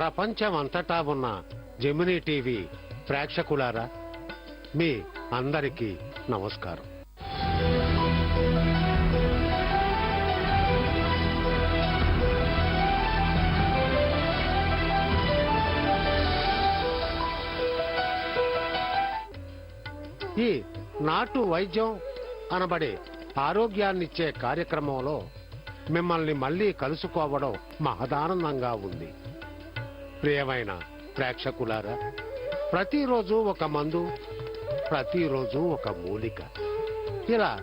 ప్రపంచం అంతటా ఉన్న జెమినీ టీవీ ప్రేక్షకులారా మీ అందరికీ నమస్కారం. ఈ నాటు వైద్యం అనబడే ఆరోగ్యాన్నిచ్చే కార్యక్రమంలో మిమ్మల్ని మళ్ళీ కలుసుకోవడం మహదానందంగా ఉంది. ప్రియమైన ప్రేక్షకులారా ప్రతిరోజు ఒక మందు ప్రతిరోజు ఒక మూలిక. ఇలా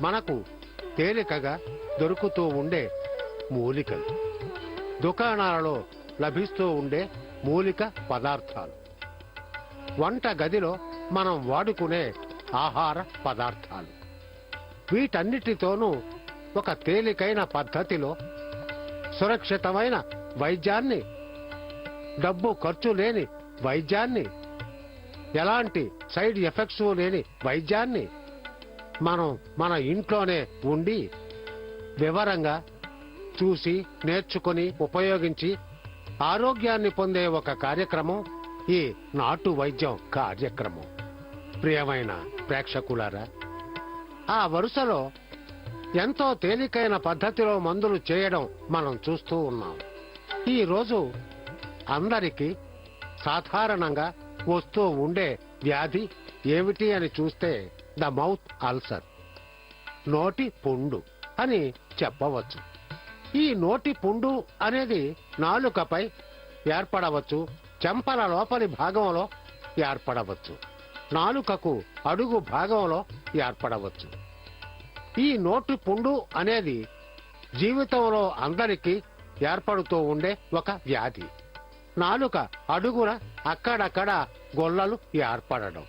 మనకు తేలికగా దొరుకుతూ ఉండే మూలికలు. దుకాణాలలో లభిస్తూ ఉండే మూలిక పదార్థాలు. వంట గదిలో మనం వాడుకునే ఆహార పదార్థాలు. వీటన్నిటితోనూ ఒక తేలికైన పద్ధతిలో సురక్షితమైన వైద్యాన్ని డబ్బు ఖర్చు లేని వైద్యాన్ని. ఎలాంటి సైడ్ ఎఫెక్ట్స్ లేని వైద్యాన్ని మనం మన ఇంట్లోనే ఉండి వివరంగా చూసి నేర్చుకొని ఉపయోగించి ఆరోగ్యాన్ని పొందే ఒక కార్యక్రమం ఈ నాటు వైద్యం కార్యక్రమం. ప్రియమైన ప్రేక్షకులారా ఆ వరుసలో ఎంతో తేలికైన పద్ధతిలో మందులు చేయడం మనం చూస్తూ ఉన్నాం. ఈ రోజు అందరికీ సాధారణంగా వస్తూ ఉండే వ్యాధి ఏమిటి అని చూస్తే ద మౌత్ అల్సర్ నోటి పుండు అని చెప్పవచ్చు. ఈ నోటి పుండు అనేది నాలుకపై ఏర్పడవచ్చు చెంపల లోపలి భాగంలో ఏర్పడవచ్చు నాలుకకు అడుగు భాగంలో ఏర్పడవచ్చు. ఈ నోటి పుండు అనేది జీవితంలో అందరికీ ఏర్పడుతూ ఉండే ఒక వ్యాధి. నాలుక అడుగున అక్కడక్కడ గొల్లలు ఏర్పడడం.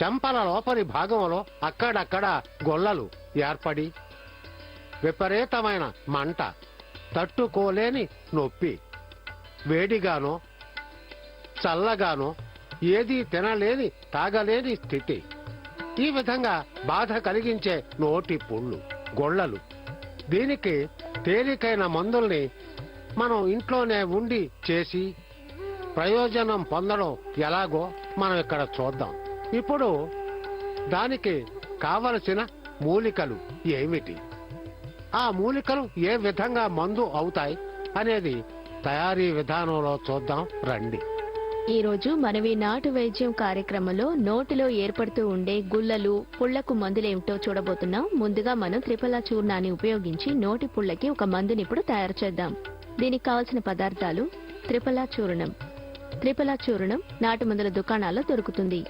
చెంపల లోపలి భాగంలో అక్కడక్కడ గొల్లలు ఏర్పడి విపరీతమైన మంట తట్టుకోలేని నొప్పి. వేడిగానో చల్లగానో ఏదీ తినలేని తాగలేని స్థితి. ఈ విధంగా బాధ కలిగించే నోటి పుళ్ళు గొళ్ళలు దీనికి తేలికైన మందుల్ని మనం ఇంట్లోనే ఉండి చేసి ప్రయోజనం పొందడం ఎలాగో మనం ఇక్కడ చూద్దాం. ఇప్పుడు దానికి కావలసిన మూలికలు ఏమిటి? ఆ మూలికలు ఏ విధంగా మందు అవుతాయి అనేది తయారీ విధానంలో చూద్దాం రండి. ఈ రోజు మనవి నాటు వైద్యం కార్యక్రమంలో నోటిలో ఏర్పడుతూ ఉండే గుల్లలు పుళ్ళకు మందులేమిటో చూడబోతున్నాం. ముందుగా మనం త్రిఫలా చూర్ణాన్ని ఉపయోగించి నోటి పుళ్ళకి ఒక మందుని ఇప్పుడు తయారు చేద్దాం. దీనికి కావలసిన పదార్థాలు త్రిపలా చూర్ణం. త్రిపలా చూర్ణం నాటు మందుల దుకాణాల్లో దొరుకుతుంది.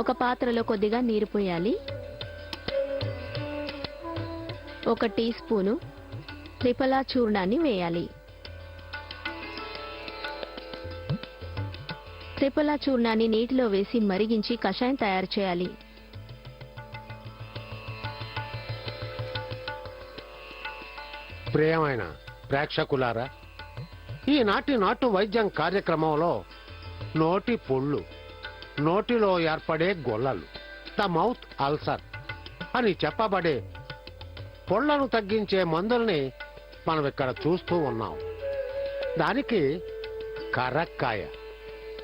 ఒక పాత్రలో కొద్దిగా నీరు పోయాలి. ఒక టీ స్పూను త్రిపలా చూర్ణాన్ని వేయాలి. త్రిపలా చూర్ణాన్ని నీటిలో వేసి మరిగించి కషాయం తయారు చేయాలి. ప్రియమైన ప్రేక్షకులారా ఈనాటి నాటు వైద్యం కార్యక్రమంలో నోటి పుళ్ళు నోటిలో ఏర్పడే గొల్లలు ద మౌత్ అల్సర్ అని చెప్పబడే పొళ్ళను తగ్గించే మందుల్ని మనం ఇక్కడ చూస్తూ ఉన్నాం. దానికి కరక్కాయ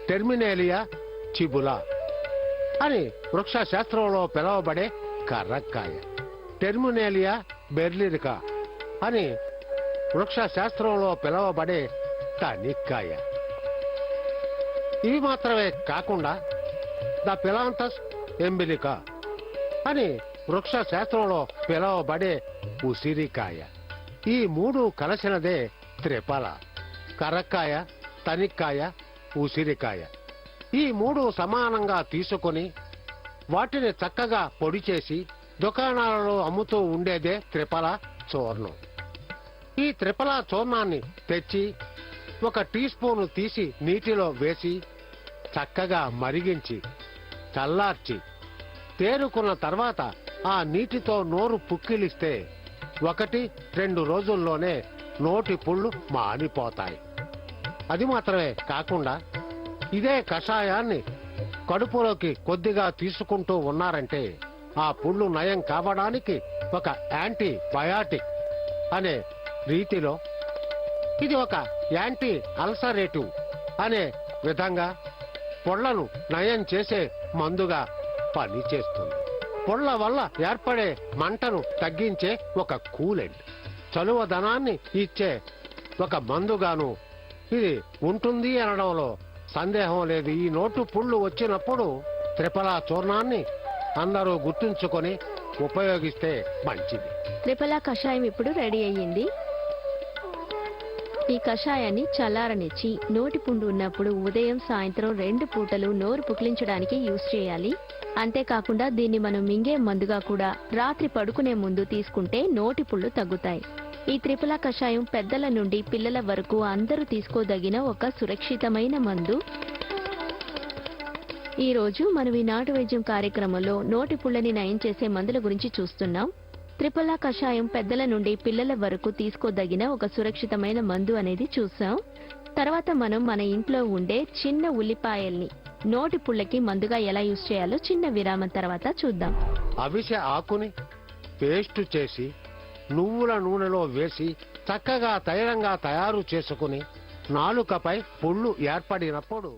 టెర్మినేలియా చిబులా అని వృక్ష శాస్త్రంలో పిలువబడే కర్రక్కాయ టెర్మినేలియా బెర్లిరికా అని వృక్ష శాస్త్రంలో పిలువబడే తనిక్కాయ ఇవి మాత్రమే కాకుండా ద పిలాంతస్ ఎంబిలికా అని వృక్ష శాస్త్రంలో పిలవబడే ఉసిరికాయ. ఈ మూడు కలసినదే త్రిపల కరక్కాయ తనిక్కాయ ఉసిరికాయ. ఈ మూడు సమానంగా తీసుకొని వాటిని చక్కగా పొడి చేసి దుకాణాలలో అమ్ముతూ ఉండేదే త్రిపల చూర్ణం. ఈ త్రిపల చూర్ణాన్ని తెచ్చి ఒక టీ స్పూను తీసి నీటిలో వేసి చక్కగా మరిగించి చల్లార్చి తేరుకున్న తర్వాత ఆ నీటితో నోరు పుక్కిలిస్తే ఒకటి రెండు రోజుల్లోనే నోటి పుళ్ళు మానిపోతాయి. అది మాత్రమే కాకుండా ఇదే కషాయాన్ని కడుపులోకి కొద్దిగా తీసుకుంటూ ఉన్నారంటే ఆ పుళ్ళు నయం కావడానికి ఒక యాంటీ బయాటిక్ అనే రీతిలో ఇది ఒక యాంటీ అల్సరేటివ్ అనే విధంగా పొళ్ళను నయం చేసే మందుగా పనిచేస్తుంది. పొళ్ళ వల్ల ఏర్పడే మంటను తగ్గించే ఒక కూలెంట్ చలువదనాన్ని ఇచ్చే ఒక మందుగాను. ఇది ఉంటుంది అనడంలో సందేహం లేదు. ఈ నోటు పుళ్ళు వచ్చినప్పుడు త్రిపలా చూర్ణాన్ని అందరూ గుర్తుంచుకొని ఉపయోగిస్తే మంచిది. త్రిపలా కషాయం ఇప్పుడు రెడీ అయ్యింది. ఈ కషాయాన్ని చల్లారనిచ్చి నోటి పుండు ఉన్నప్పుడు ఉదయం సాయంత్రం రెండు పూటలు నోరు పుక్లించడానికి యూజ్ చేయాలి. అంతేకాకుండా దీన్ని మనం మింగే మందుగా కూడా రాత్రి పడుకునే ముందు తీసుకుంటే నోటి పుళ్ళు తగ్గుతాయి. ఈ త్రిపుల కషాయం పెద్దల నుండి పిల్లల వరకు అందరూ తీసుకోదగిన ఒక సురక్షితమైన మందు. ఈ రోజు మనం ఈ నాటు వైద్యం కార్యక్రమంలో నోటి పుళ్ళని నయం చేసే మందుల గురించి చూస్తున్నాం. త్రిపలా కషాయం పెద్దల నుండి పిల్లల వరకు తీసుకోదగిన ఒక సురక్షితమైన మందు అనేది చూసాం. తర్వాత మనం మన ఇంట్లో ఉండే చిన్న ఉల్లిపాయల్ని నోటి పుళ్ళకి మందుగా ఎలా యూజ్ చేయాలో చిన్న విరామం తర్వాత చూద్దాం. అవిసె ఆకుని పేస్ట్ చేసి నువ్వుల నూనెలో వేసి చక్కగా తైలంగా తయారు చేసుకుని నాలుకపై పుళ్ళు ఏర్పడినప్పుడు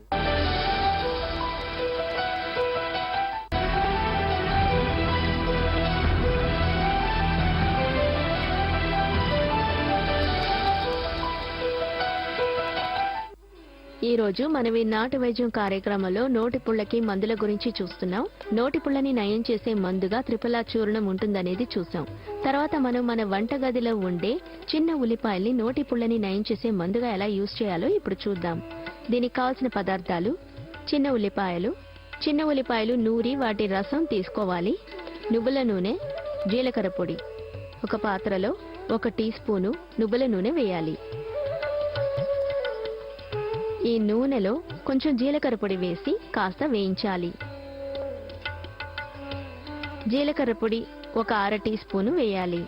ఈ రోజు మనం ఈ నాటు వైద్యం కార్యక్రమంలో నోటి పుళ్ళకి మందుల గురించి చూస్తున్నాం. నోటి పుళ్ళని నయం చేసే మందుగా త్రిపులా చూర్ణం ఉంటుందనేది చూసాం తర్వాత మనం మన వంటగదిలో ఉండే చిన్న ఉల్లిపాయల్ని నోటి పుళ్ళని నయం చేసే మందుగా ఎలా యూజ్ చేయాలో ఇప్పుడు చూద్దాం. దీనికి కావాల్సిన పదార్థాలు చిన్న ఉల్లిపాయలు చిన్న ఉల్లిపాయలు నూరి వాటి రసం తీసుకోవాలి. నువ్వుల నూనె జీలకర్ర పొడి ఒక పాత్రలో ఒక టీ స్పూను నువ్వుల నూనె వేయాలి. ఈ నూనెలో కొంచెం జీలకర్ర పొడి వేసి కాస్త వేయించాలి. జీలకర్ర పొడి ఒక అర టీ స్పూను వేయాలి.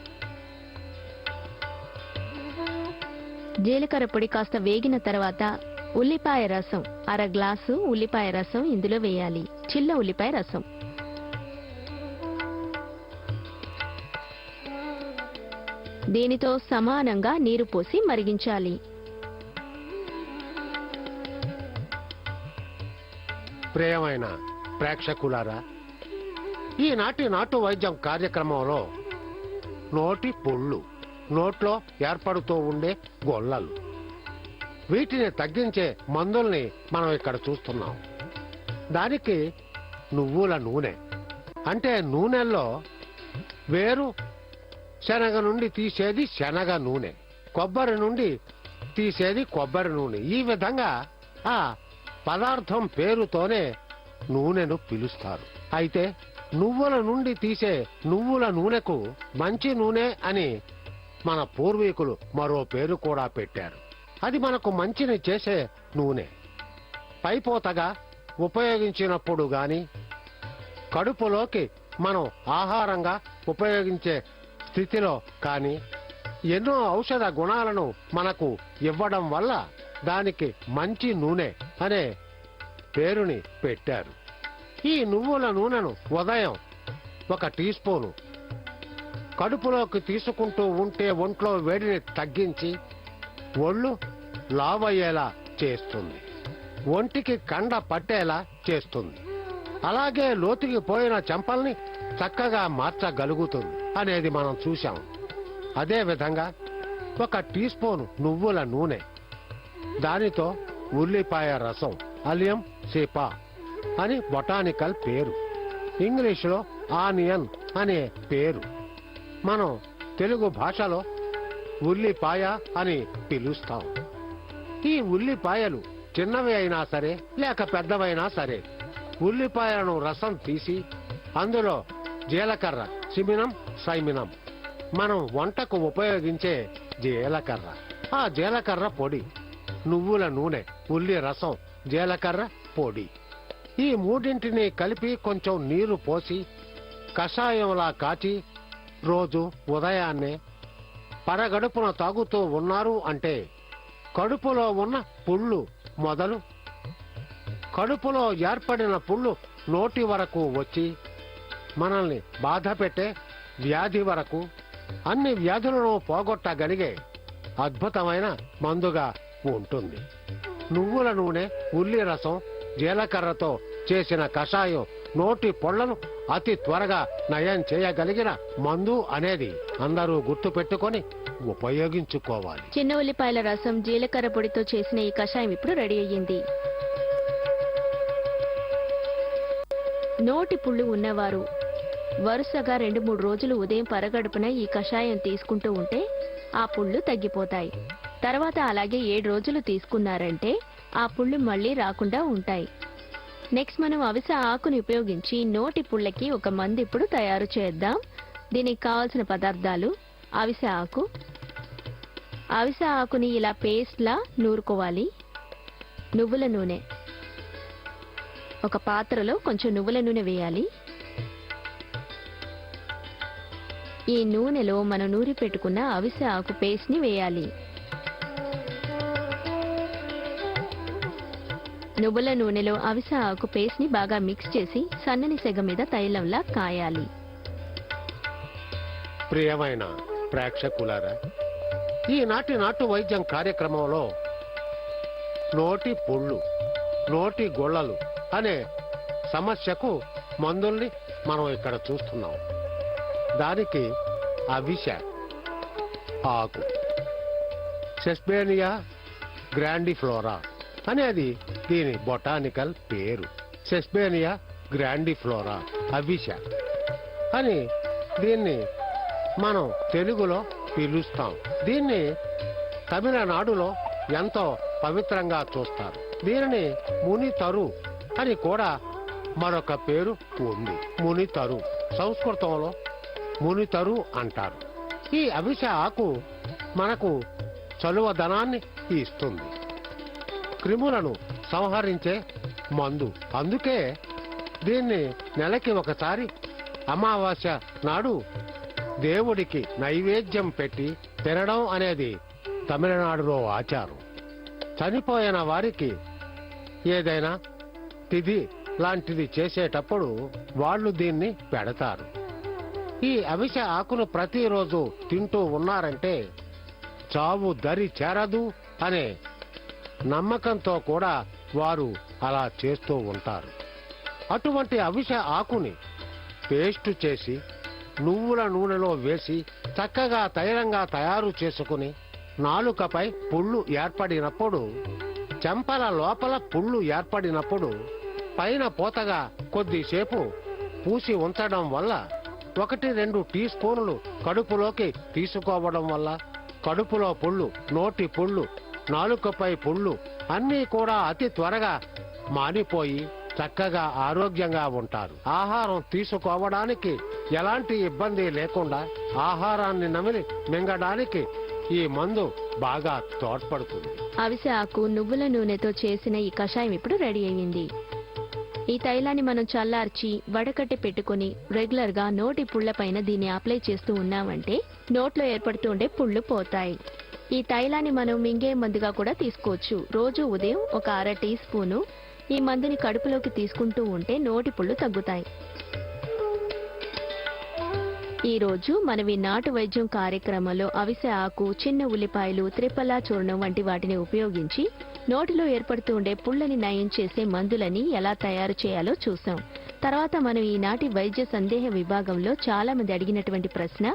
జీలకర్ర పొడి కాస్త వేగిన తర్వాత ఉల్లిపాయ రసం అర గ్లాసు ఉల్లిపాయ రసం ఇందులో వేయాలి. చిల్ల ఉల్లిపాయ రసం. దీనితో సమానంగా నీరు పోసి మరిగించాలి. ప్రియమైన ప్రేక్షకులారా ఈనాటి నాటు వైద్యం కార్యక్రమంలో నోటి పుళ్ళు నోట్లో ఏర్పడుతూ ఉండే గొల్లలు. వీటిని తగ్గించే మందుల్ని మనం ఇక్కడ చూస్తున్నాం. దానికి నువ్వుల నూనె. అంటే నూనెల్లో వేరు శనగ నుండి తీసేది శనగ నూనె. కొబ్బరి నుండి తీసేది కొబ్బరి నూనె. ఈ విధంగా ఆ పదార్థం పేరుతోనే నూనెను పిలుస్తారు. అయితే నువ్వుల నుండి తీసే నువ్వుల నూనెకు మంచి నూనె అని మన పూర్వీకులు మరో పేరు కూడా పెట్టారు. అది మనకు మంచిని చేసే నూనె. పైపోతగా ఉపయోగించినప్పుడు గాని కడుపులోకి మనం ఆహారంగా ఉపయోగించే స్థితిలో కానీ ఎన్నో ఔషధ గుణాలను మనకు ఇవ్వడం వల్ల దానికి మంచి నూనె అనే పేరుని పెట్టారు. ఈ నువ్వుల నూనెను ఉదయం ఒక టీ స్పూను కడుపులోకి తీసుకుంటూ ఉంటే ఒంట్లో వేడిని తగ్గించి ఒళ్ళు లావయ్యేలా చేస్తుంది. ఒంటికి కండ పట్టేలా చేస్తుంది. అలాగే లోతుకి పోయిన చెంపల్ని చక్కగా మార్చగలుగుతుంది అనేది మనం చూశాం. అదేవిధంగా ఒక టీ స్పూన్ నువ్వుల నూనె దానితో ఉల్లిపాయ రసం అలియం సిపా అని బొటానికల్ పేరు. ఇంగ్లీషులో ఆనియన్ అనే పేరు. మనం తెలుగు భాషలో ఉల్లిపాయ అని పిలుస్తాం. ఈ ఉల్లిపాయలు చిన్నవి అయినా సరే లేక పెద్దవైనా సరే ఉల్లిపాయలను రసం తీసి అందులో జీలకర్ర సిమినం సైమినం. మనం వంటకు ఉపయోగించే జీలకర్ర. ఆ జీలకర్ర పొడి నువ్వుల నూనె ఉల్లి రసం జీలకర్ర పొడి. ఈ మూడింటిని కలిపి కొంచెం నీరు పోసి కషాయంలా కాచి రోజు ఉదయాన్నే పరగడుపున తాగుతూ ఉన్నారు అంటే కడుపులో ఉన్న పుళ్ళు మొదలు కడుపులో ఏర్పడిన పుళ్ళు నోటి వరకు వచ్చి మనల్ని బాధ పెట్టే వ్యాధి వరకు అన్ని వ్యాధులను పోగొట్టగలిగే అద్భుతమైన మందుగా ఉంటుంది. నువ్వుల నూనె ఉల్లి రసం జీలకర్రతో చేసిన కషాయం నోటి పొళ్ళను అతి త్వరగా నయం చేయగలిగిన మందు అనేది అందరూ గుర్తు పెట్టుకొని ఉపయోగించుకోవాలి. చిన్న ఉల్లిపాయల రసం జీలకర్ర పొడితో చేసిన ఈ కషాయం ఇప్పుడు రెడీ అయ్యింది. నోటి పుళ్ళు ఉన్నవారు వరుసగా రెండు మూడు రోజులు ఉదయం పరగడుపున ఈ కషాయం తీసుకుంటూ ఉంటే ఆ పుళ్ళు తగ్గిపోతాయి. తర్వాత అలాగే ఏడు రోజులు తీసుకున్నారంటే ఆ పుళ్ళు మళ్ళీ రాకుండా ఉంటాయి. నెక్స్ట్ మనం అవిసె ఆకుని ఉపయోగించి నోటి పుళ్ళకి ఒక మంది ఇప్పుడు తయారు చేద్దాం. దీనికి కావాల్సిన పదార్థాలు అవిసె ఆకు. అవిసె ఆకుని ఇలా పేస్ట్లా నూరుకోవాలి. నువ్వుల నూనె. ఒక పాత్రలో కొంచెం నువ్వుల నూనె వేయాలి. ఈ నూనెలో మనం నూరి పెట్టుకున్న అవిసె ఆకు పేస్ట్ని వేయాలి. నువ్వుల నూనెలో అవిస ఆకు పేస్ట్ని బాగా మిక్స్ చేసి సన్నని సెగ మీద తైలంలా కాయాలి. ప్రియమైన ప్రేక్షకులారా ఈనాటి నాటు వైద్యం కార్యక్రమంలో నోటి పుళ్ళు నోటి గొళ్ళలు అనే సమస్యకు మందుల్ని మనం ఇక్కడ చూస్తున్నాం. దానికి అవిష ఆకు సెస్బేనియా గ్రాండిఫ్లోరా అనేది దీని బొటానికల్ పేరు. సెస్బేనియా గ్రాండిఫ్లోరా అవిష అని దీన్ని మనం తెలుగులో పిలుస్తాం. దీన్ని తమిళనాడులో ఎంతో పవిత్రంగా చూస్తారు. దీనిని మునితరు అని కూడా మరొక పేరు ఉంది. మునితరు. సంస్కృతంలో మునితరు అంటారు. ఈ అవిష ఆకు మనకు చలువదనాన్ని ఇస్తుంది. క్రిములను సంహరించే మందు. అందుకే దీన్ని నెలకి ఒకసారి అమావాస్య నాడు దేవుడికి నైవేద్యం పెట్టి తినడం అనేది తమిళనాడులో ఆచారం. చనిపోయిన వారికి ఏదైనా తిది లాంటిది చేసేటప్పుడు వాళ్ళు దీన్ని పెడతారు. ఈ అవిష ఆకును ప్రతిరోజు తింటూ ఉన్నారంటే చావు దరి చేరదు అనే నమ్మకంతో కూడా వారు అలా చేస్తూ ఉంటారు. అటువంటి అవిష ఆకుని పేస్టు చేసి నువ్వుల నూనెలో వేసి చక్కగా తైలంగా తయారు చేసుకుని నాలుకపై పుళ్ళు ఏర్పడినప్పుడు చెంపల లోపల పుళ్ళు ఏర్పడినప్పుడు పైన పోతగా కొద్దిసేపు పూసి ఉంచడం వల్ల ఒకటి రెండు టీ స్పూన్లు కడుపులోకి తీసుకోవడం వల్ల కడుపులో పుళ్ళు నోటి పుళ్ళు నాలుకపై పుళ్ళు అన్నీ కూడా అతి త్వరగా మానిపోయి చక్కగా ఆరోగ్యంగా ఉంటారు. ఆహారం తీసుకోవడానికి ఎలాంటి ఇబ్బంది లేకుండా ఆహారాన్ని నమిలి మింగడానికి ఈ మందు బాగా తోడ్పడుతుంది. అవిసె ఆకు నువ్వుల నూనెతో చేసిన ఈ కషాయం ఇప్పుడు రెడీ అయ్యింది. ఈ తైలాన్ని మనం చల్లార్చి వడకట్టి పెట్టుకుని రెగ్యులర్గా నోటి పుళ్ళ పైన దీన్ని అప్లై చేస్తూ ఉన్నామంటే నోట్లో ఏర్పడుతూ ఉండే పుళ్ళు పోతాయి. ఈ తైలాన్ని మనం మింగే మందుగా కూడా తీసుకోవచ్చు. రోజు ఉదయం ఒక అర టీ స్పూను ఈ మందుని కడుపులోకి తీసుకుంటూ ఉంటే నోటి పుళ్ళు తగ్గుతాయి. ఈ రోజు మనం ఈ నాటు వైద్యం కార్యక్రమంలో అవిసె ఆకు చిన్న ఉల్లిపాయలు త్రిపలా చూర్ణం వంటి వాటిని ఉపయోగించి నోటిలో ఏర్పడుతూ ఉండే పుళ్ళని నయం చేసే మందులని ఎలా తయారు చేయాలో చూసాం. తర్వాత మనం ఈనాటి వైద్య సందేహ విభాగంలో చాలా మంది అడిగినటువంటి ప్రశ్న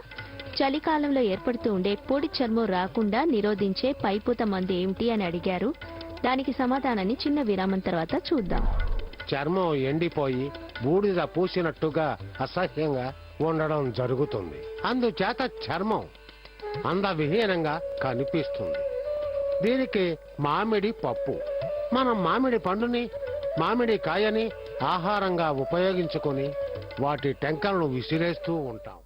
చలికాలంలో ఏర్పడుతూ ఉండే పొడి చర్మం రాకుండా నిరోధించే పైపూత మందు ఏమిటి అని అడిగారు. దానికి సమాధానాన్ని చిన్న విరామం తర్వాత చూద్దాం. చర్మం ఎండిపోయి బూడిద పూసినట్టుగా అసహ్యంగా ఉండడం జరుగుతుంది. అందుచేత చర్మం అందవిహీనంగా కనిపిస్తుంది. దీనికి మామిడి పప్పు. మనం మామిడి పండుని మామిడి కాయని ఆహారంగా ఉపయోగించుకొని వాటి టెంకలను విసిరేస్తూ ఉంటాం.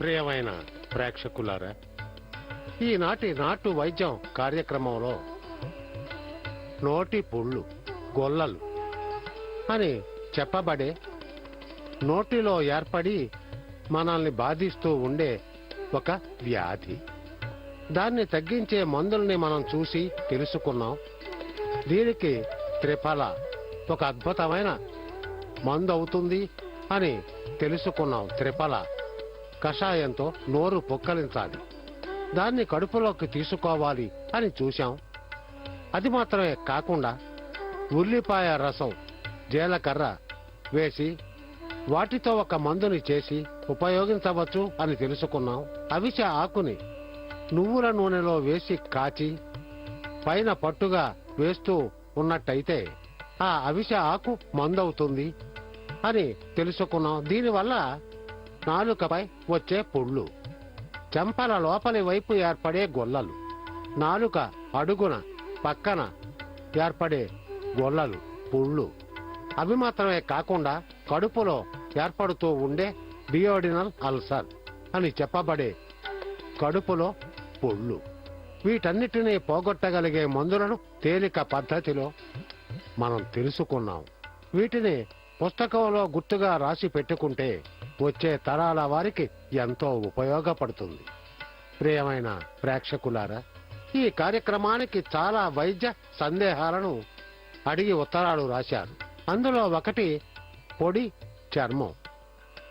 ప్రియమైన ప్రేక్షకులారా ఈనాటి నాటు వైద్యం కార్యక్రమంలో నోటి పుళ్ళు గొల్లలు అని చెప్పబడే నోటిలో ఏర్పడి మనల్ని బాధిస్తూ ఉండే ఒక వ్యాధి. దాన్ని తగ్గించే మందుల్ని మనం చూసి తెలుసుకున్నాం. దీనికి త్రిఫల ఒక అద్భుతమైన మందు అవుతుంది అని తెలుసుకున్నాం. త్రిపల కషాయంతో నోరు పొక్కలించాలి. దాన్ని కడుపులోకి తీసుకోవాలి అని చూశాం. అది మాత్రమే కాకుండా ఉల్లిపాయ రసం జీలకర్ర వేసి వాటితో ఒక మందుని చేసి ఉపయోగించవచ్చు అని తెలుసుకున్నాం. అవిసె ఆకుని నువ్వుల నూనెలో వేసి కాచి పైన పట్టుగా వేస్తూ ఉన్నట్టయితే ఆ అవిసె ఆకు మందవుతుంది అని తెలుసుకున్నాం. దీనివల్ల నాలుకపై వచ్చే పుళ్ళు. చెంపల లోపలి వైపు ఏర్పడే గొల్లలు. నాలుక అడుగున పక్కన ఏర్పడే గొల్లలు పుళ్ళు. అవి మాత్రమే కాకుండా కడుపులో ఏర్పడుతూ ఉండే డియోడినల్ అల్సర్ అని చెప్పబడే కడుపులో పుళ్ళు. వీటన్నిటినీ పోగొట్టగలిగే మందులను తేలిక పద్ధతిలో మనం తెలుసుకున్నాం. వీటిని పుస్తకంలో గుర్తుగా రాసి పెట్టుకుంటే వచ్చే తరాల వారికి ఎంతో ఉపయోగపడుతుంది. ప్రియమైన ప్రేక్షకులారా ఈ కార్యక్రమానికి చాలా వైద్య సందేహాలను అడిగి ఉత్తరాలు రాశారు. అందులో ఒకటి పొడి చర్మం.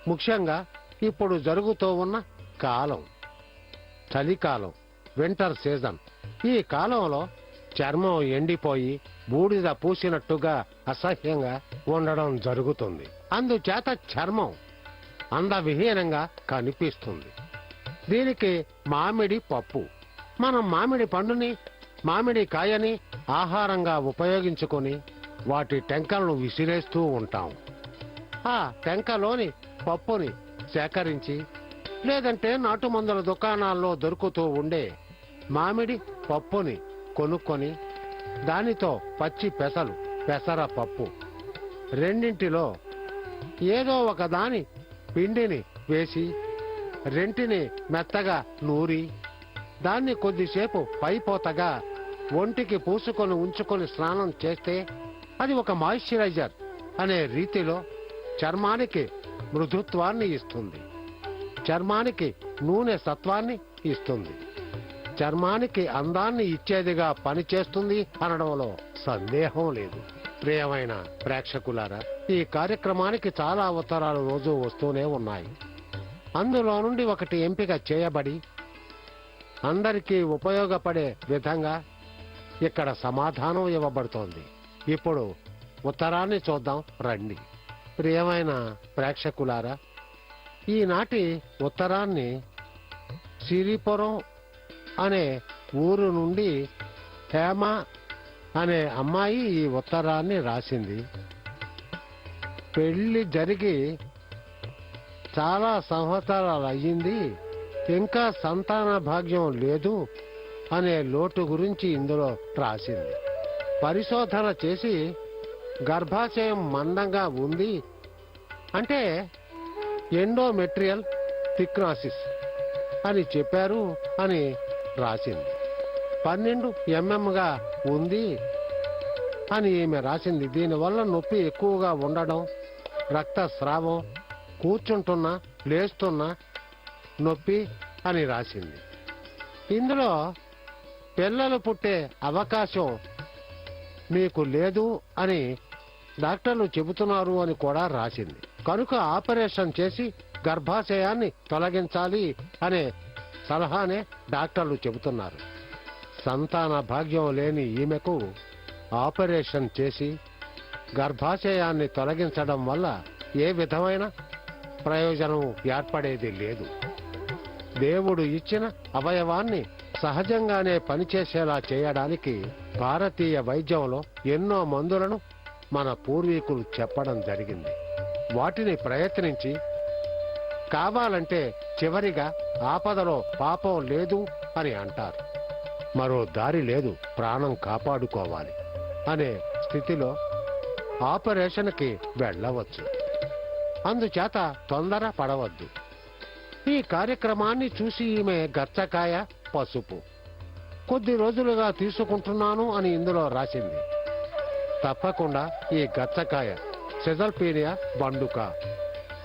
ముఖ్యంగా ఇప్పుడు జరుగుతూ ఉన్న కాలం చలికాలం వింటర్ సీజన్ ఈ కాలంలో చర్మం ఎండిపోయి బూడిద పూసినట్టుగా అసహ్యంగా ఉండడం జరుగుతుంది. అందుచేత చర్మం అందవిహీనంగా కనిపిస్తుంది. దీనికి మామిడి పప్పు. మనం మామిడి పండుని మామిడి కాయని ఆహారంగా ఉపయోగించుకొని వాటి టెంకలను విసిరేస్తూ ఉంటాం. ఆ టెంకలోని పప్పుని సేకరించి లేదంటే నాటు మందుల దుకాణాల్లో దొరుకుతూ ఉండే మామిడి పప్పుని కొనుక్కొని దానితో పచ్చి పెసలు పెసర పప్పు రెండింటిలో ఏదో ఒక దాని పిండిని వేసి రెంటిని మెత్తగా నూరి దాన్ని కొద్దిసేపు పైపోతగా ఒంటికి పూసుకొని ఉంచుకొని స్నానం చేస్తే అది ఒక మాయిశ్చరైజర్ అనే రీతిలో చర్మానికి మృదుత్వాన్ని ఇస్తుంది. చర్మానికి నూనె సత్వాన్ని ఇస్తుంది. చర్మానికి అందాన్ని ఇచ్చేదిగా పనిచేస్తుంది అనడంలో సందేహం లేదు. ప్రియమైన ప్రేక్షకులారా ఈ కార్యక్రమానికి చాలా ఉత్తరాలు రోజు వస్తూనే ఉన్నాయి. అందులో నుండి ఒకటి ఎంపిక చేయబడి అందరికీ ఉపయోగపడే విధంగా ఇక్కడ సమాధానం ఇవ్వబడుతోంది. ఇప్పుడు ఉత్తరాన్ని చూద్దాం రండి. ప్రియమైన ప్రేక్షకులారా ఈనాటి ఉత్తరాన్ని సిరిపురం అనే ఊరు నుండి హేమ అనే అమ్మాయి ఈ ఉత్తరాన్ని రాసింది. పెళ్ళి జరిగి చాలా సంవత్సరాలు అయ్యింది. ఇంకా సంతాన భాగ్యం లేదు అనే లోటు గురించి ఇందులో రాసింది. పరిశోధన చేసి గర్భాశయం మందంగా ఉంది అంటే ఎండోమెట్రియల్ థిక్నాసిస్ అని చెప్పారు అని రాసింది. పన్నెండు ఎంఎంగా ఉంది అని ఈమె రాసింది. దీనివల్ల నొప్పి ఎక్కువగా ఉండడం రక్తస్రావం కూర్చుంటున్నా లేస్తున్నా నొప్పి అని రాసింది. ఇందులో పిల్లలు పుట్టే అవకాశం మీకు లేదు అని డాక్టర్లు చెబుతున్నారు అని కూడా రాసింది. కనుక ఆపరేషన్ చేసి గర్భాశయాన్ని తొలగించాలి అనే సలహానే డాక్టర్లు చెబుతున్నారు. సంతాన భాగ్యం లేని ఈమెకు ఆపరేషన్ చేసి గర్భాశయాన్ని తొలగించడం వల్ల ఏ విధమైన ప్రయోజనం ఏర్పడేది లేదు. దేవుడు ఇచ్చిన అవయవాన్ని సహజంగానే పనిచేసేలా చేయడానికి భారతీయ వైద్యంలో ఎన్నో మందులను మన పూర్వీకులు చెప్పడం జరిగింది. వాటిని ప్రయత్నించి కావాలంటే చివరిగా ఆపదలో పాపం లేదు అని అంటారు. మరో దారి లేదు ప్రాణం కాపాడుకోవాలి అనే స్థితిలో ఆపరేషన్కి వెళ్ళవచ్చు. అందుచేత తొందర పడవద్దు. ఈ కార్యక్రమాన్ని చూసి ఈమె గచ్చకాయ పసుపు. కొద్ది రోజులుగా తీసుకుంటున్నాను అని ఇందులో రాసింది. తప్పకుండా ఈ గచ్చకాయ సిజల్పీనియా బండుక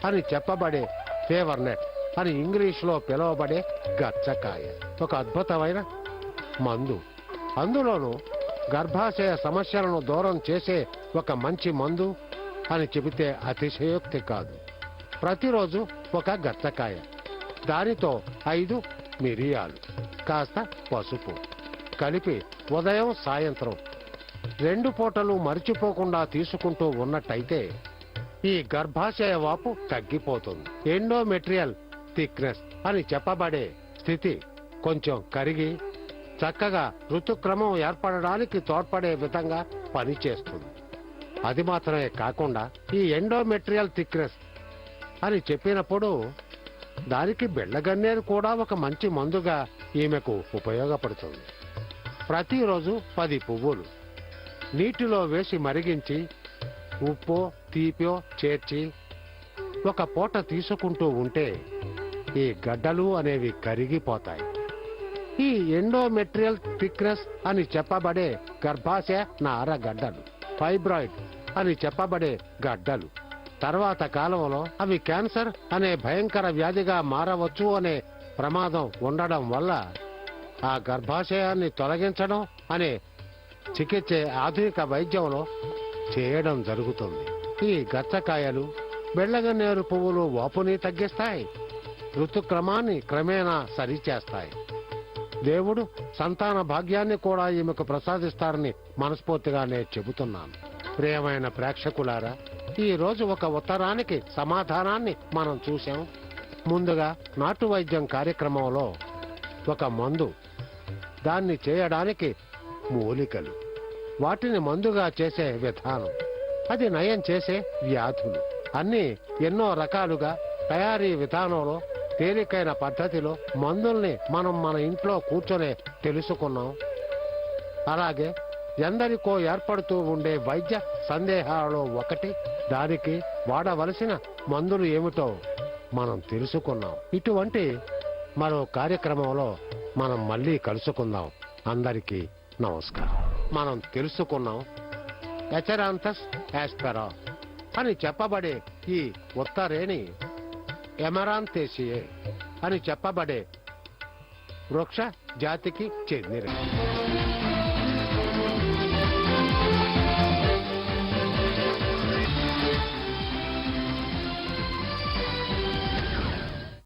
అని చెప్పబడే ఫేవర్నెట్ అని ఇంగ్లీష్లో పిలువబడే గచ్చకాయ ఒక అద్భుతమైన మందు. అందులోనూ గర్భాశయ సమస్యలను దూరం చేసే ఒక మంచి మందు అని చెబితే అతిశయోక్తి కాదు. ప్రతిరోజు ఒక గచ్చకాయ దానితో ఐదు మిరియాలు కాస్త పసుపు. కలిపి ఉదయం సాయంత్రం రెండు పూటలు మరిచిపోకుండా తీసుకుంటూ ఉన్నట్టయితే ఈ గర్భాశయ వాపు తగ్గిపోతుంది. ఎండోమెట్రియల్ థిక్నెస్ అని చెప్పబడే స్థితి కొంచెం కరిగి చక్కగా ఋతుక్రమం ఏర్పడడానికి తోడ్పడే విధంగా పనిచేస్తుంది. అది మాత్రమే కాకుండా ఈ ఎండోమెట్రియల్ థిక్నెస్ అని చెప్పినప్పుడు దానికి బెళ్ళగన్నేరు కూడా ఒక మంచి మందుగా ఈమెకు ఉపయోగపడుతుంది. ప్రతిరోజు పది పువ్వులు. నీటిలో వేసి మరిగించి ఉప్పో తీపో చేర్చి ఒక పూట తీసుకుంటూ ఉంటే ఈ గడ్డలు అనేవి కరిగిపోతాయి. ఈ ఎండోమెట్రియల్ థిక్నెస్ అని చెప్పబడే గర్భాశయ నార గడ్డలు ఫైబ్రాయిడ్ అని చెప్పబడే గడ్డలు. తర్వాత కాలంలో అవి క్యాన్సర్ అనే భయంకర వ్యాధిగా మారవచ్చు అనే ప్రమాదం ఉండడం వల్ల ఆ గర్భాశయాన్ని తొలగించడం అనే చికిత్స ఆధునిక వైద్యంలో చేయడం జరుగుతుంది. ఈ గచ్చకాయలు బెళ్ళగన్నేరు పువ్వులు వాపుని తగ్గిస్తాయి. ఋతుక్రమాన్ని క్రమేణా సరిచేస్తాయి. దేవుడు సంతాన భాగ్యాన్ని కూడా ఈమెకు ప్రసాదిస్తారని మనస్ఫూర్తిగా నేను చెబుతున్నాను. ప్రియమైన ప్రేక్షకులారా ఈరోజు ఒక ఉత్తరానికి సమాధానాన్ని మనం చూశాం. ముందుగా నాటు వైద్యం కార్యక్రమంలో ఒక మందు. దాన్ని చేయడానికి మూలికలు. వాటిని మందుగా చేసే విధానం. అది నయం చేసే వ్యాధులు. అన్నీ ఎన్నో రకాలుగా తయారీ విధానంలో తేలికైన పద్ధతిలో మందుల్ని మనం మన ఇంట్లో కూర్చొనే తెలుసుకున్నాం. అలాగే ఎందరికో ఏర్పడుతూ ఉండే వైద్య సందేహాలలో ఒకటి. దానికి వాడవలసిన మందులు ఏమిటో మనం తెలుసుకున్నాం. ఇటువంటి మరో కార్యక్రమంలో మనం మళ్ళీ కలుసుకుందాం. అందరికీ నమస్కారం. మనం తెలుసుకున్నాం ఎచరాంతస్ యాస్పెరా అని చెప్పబడే ఈ ఉత్తరేణి ఎమరాంతేసియే అని చెప్పబడే వృక్ష జాతికి చెందిన